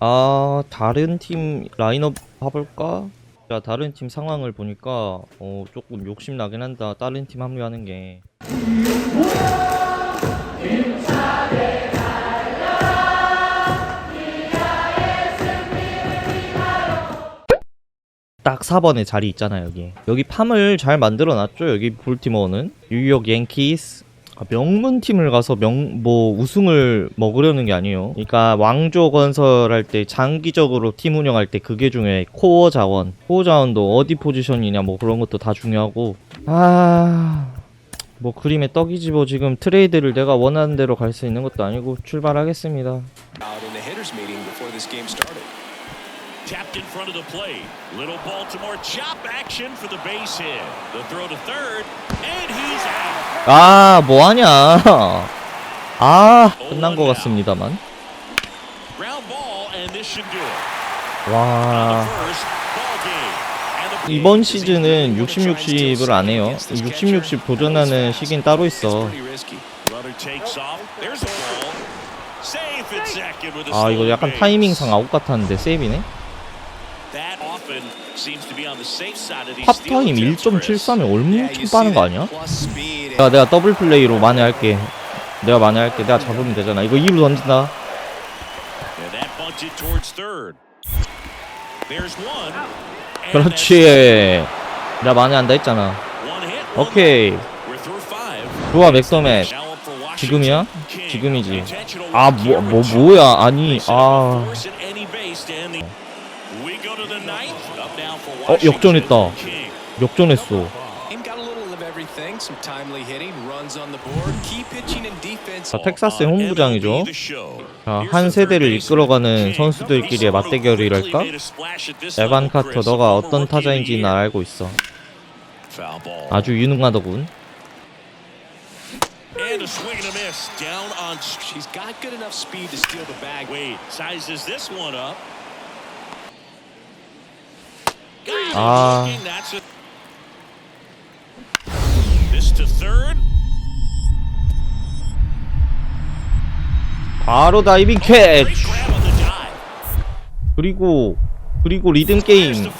아, 다른 팀 라인업 봐볼까? 자, 다른 팀 상황을 보니까 어, 조금 욕심 나긴 한다. 다른 팀 합류하는 게. 딱 4번에 자리 있잖아요, 여기. 여기 팜을 잘 만들어 놨죠, 여기 볼티모어는. 뉴욕 양키스. 아, 명문 팀을 가서 명, 뭐, 우승을 먹으려는 게 아니에요. 그러니까 왕조 건설할 때 장기적으로 팀 운영할 때 그게 중요해. 코어 자원. 코어 자원도 어디 포지션이냐, 뭐 그런 것도 다 중요하고. 아, 뭐 그림의 떡이지 뭐 지금 트레이드를 내가 원하는 대로 갈 수 있는 것도 아니고 출발하겠습니다. out in the hitters meeting before this game started. Tapped in front of the plate. Little Baltimore chop action for the base hit. The throw to third, and he's out. 아, 뭐하냐. 아, 끝난 것 같습니다만. 와. 이번 시즌은 60, 60을 안 해요. 60, 60 도전하는 시기는 따로 있어. 아, 이거 약간. 타이밍상 아웃 같았는데 세이비네? That often seems to be on the safe side of these Chris. 1.73에 Yeah, you 엄청 빠는 거 아니야? plus speed 내가, 더블 플레이로 만회할게. 내가 만회할게. 내가 잡으면 되잖아. 이거 2루 던진다. 그렇지. 내가 만회한다 했잖아. 오케이. 좋아, Washington. 지금이야? 지금이지. 아, 뭐, 뭐. 뭐야. 아니, 아. Force at any base to end the- We go to the ninth. Up now for 어. 역전했다. King. 역전했어. 자, 텍사스의 홈구장이죠. 자, 한 세대를 이끌어가는. 선수들끼리의 맞대결이랄까? 에반 카터. 너가 어떤 타자인지. 난 알고 있어. 아주 유능하더군. And a swing and a miss. Down on She's got good enough speed to steal the bag. Wade. Sizes this one up. Got it Ah. looking. That's it. This to third. 바로 다이빙 캐치. 그리고 그리고 리듬 게임.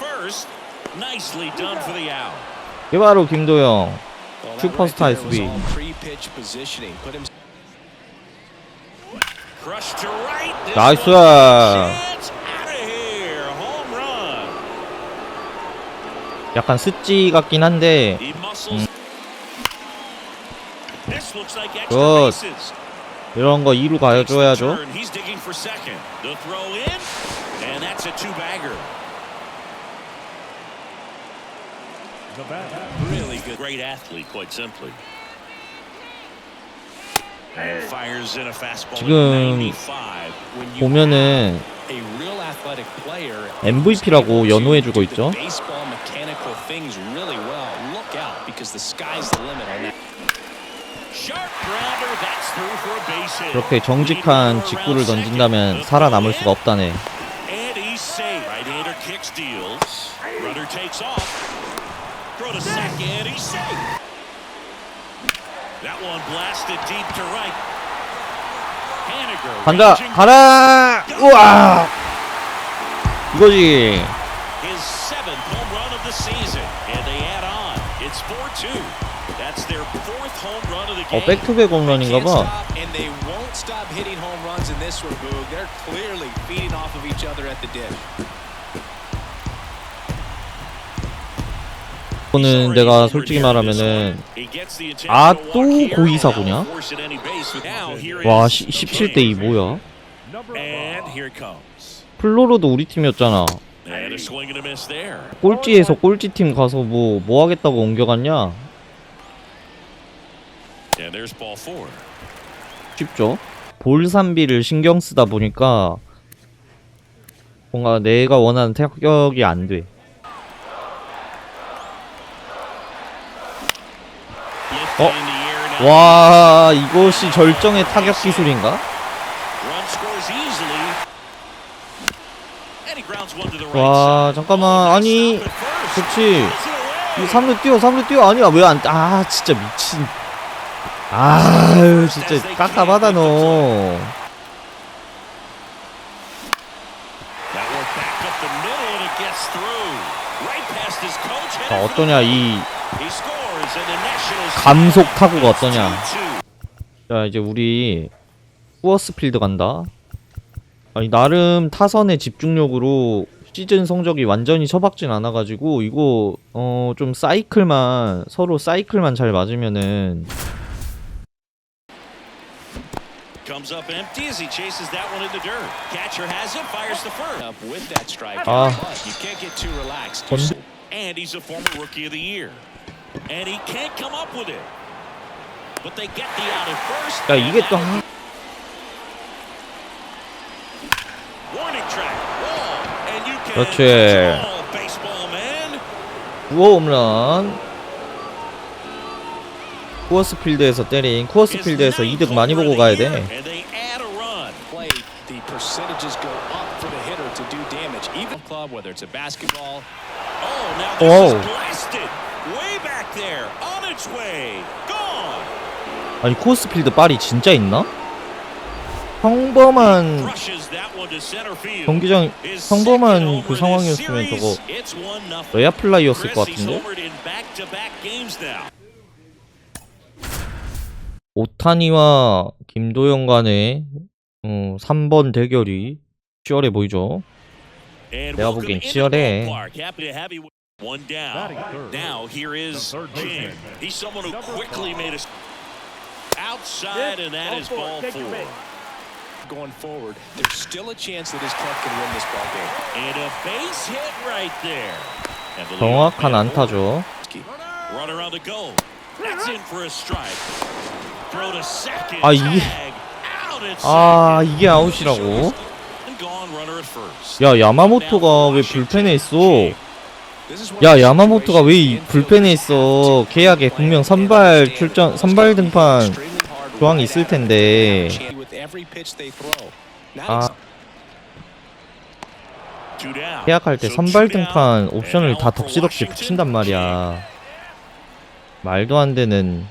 이게 바로 김도영. Well, that 슈퍼스타 right there was SB. all pre-pitch positioning. Put him Crush to right. This 나이스. one's a chance. Out of here. Home run. 약간 스찌 같긴 한데 Good. bases. 이런 거 2루 가줘야죠. Turn. He's digging for second. The throw in, and that's a two-bagger. Really good, great athlete, quite simply. And fires in a fastball. at 지금 95. when you 보면은 MVP라고 연호해주고 있죠. 그렇게 정직한 직구를 던진다면 살아남을 수가 없다네. That one blasted deep to right. 간다. 가라. 우와. 이거지. His seventh home run of the season. And they add on. It's 4-2. That's their fourth home run of the 어. 백투백 홈런인가 봐. 이거는 내가 솔직히 말하면은 아, 또 고의사고냐? 와 17대 2 뭐야? 플로로도 우리 팀이었잖아. 꼴찌에서 꼴찌 팀 가서 뭐 뭐 하겠다고 옮겨갔냐? 쉽죠? 볼산비를 신경 쓰다 보니까 뭔가 내가 원하는 타격이 안 돼. 어? 와 이것이 절정의 타격 기술인가? 와. 잠깐만 아니. 그렇지. 이 3루 뛰어 3루 뛰어 아니야 왜 안 아 진짜 미친 아유 진짜 깝깝하다 너. 자, 어떠냐 이 감속 타구가 It's 어떠냐? 2-2. 자 이제 우리 후어스필드 간다. 아니 나름 타선의 집중력으로 시즌 성적이 완전히 처박진 않아가지고 이거 어 좀 사이클만 서로 사이클만 잘 맞으면은 Comes Ah. And he can't come up with it. But they get the out at first. 야 이게 또 and 하- Warning track. Wall. And you can 그렇지. ball, baseball man. 구호 홈런 쿠어스 필드에서 때린 쿠어스 필드에서 이득 많이 보고 가야 돼 they Oh, Oh. 아니 쿠어스필드 빨이 진짜 있나? 평범한. 경기장 평범한 그 상황이었으면 저거 series. It's 1-0. 레아 플라이였을 것 같은데. 오타니와 김도영 간의 어, 3번 대결이 치열해 보이죠 내가 보기엔 치열해. One down. Now here is King. He's someone who quickly made us outside, and that is ball four. going forward, there's still a chance that his club can win this ball game. And a base hit right there. 정확한 안타죠 Runner on the go. That's in for a strike. Throw to second. 아, 이게- Tag. Out at 아 second. 이게 아웃이라고? 야 야마모토가 왜 불펜에 있어 야 야마모토가 왜 이 불펜에 있어 계약에 분명 선발 출전 선발 등판 조항이 있을 텐데 아. 계약할 때 So 선발. 등판 옵션을 다 덕지덕지 붙인단 말이야 말도 안 되는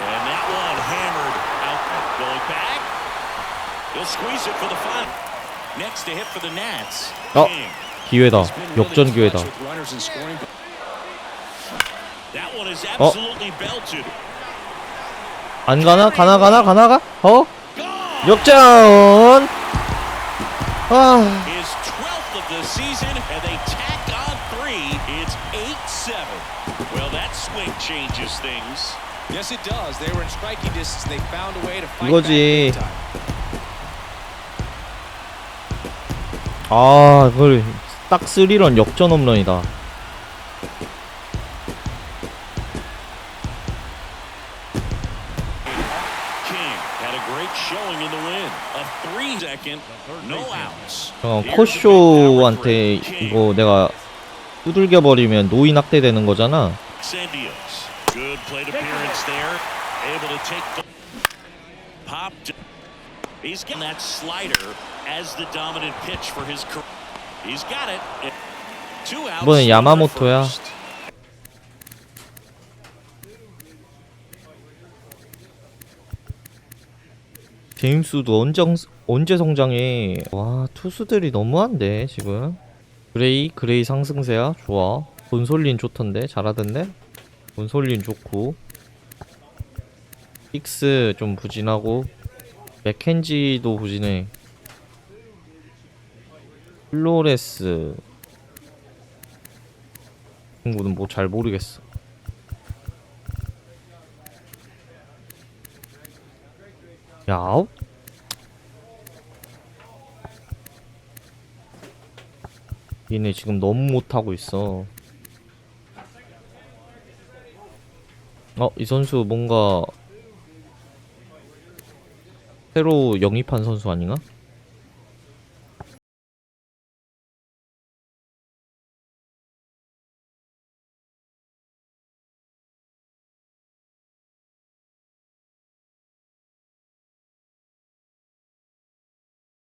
And that one hammered out. Going back. He'll squeeze it for the final. Next to hit for the Nats. 어. 기회다 역전 기회다 어. 안 가나 가나 가나 가나 가? 어? 역전 아 His 12th of the season, and they tack on three. It's 8-7. Well, that swing changes things. Yes, it does. They were in striking distance. They found a way to fight 이거지. 아, 그걸 딱 스리런 역전 홈런이다. 어, 코쇼한테. 이거 내가 두들겨 버리면 노인 학대 되는 거잖아. He's getting that slider as the dominant pitch for his career. 이번엔 야마모토야. 제임스도 언제 언제 성장해? 와, 투수들이 너무한데 지금. 그레이 그레이 상승세야 좋아. 본솔린 좋던데 잘하던데. 본솔린 좋고. 픽스 좀 부진하고. 맥켄지도 부진해. 플로레스 친구는 뭐 잘 모르겠어. 야, 아웃? 얘네 지금 너무 못하고 있어. 어, 이 선수 뭔가 새로 영입한 선수 아닌가?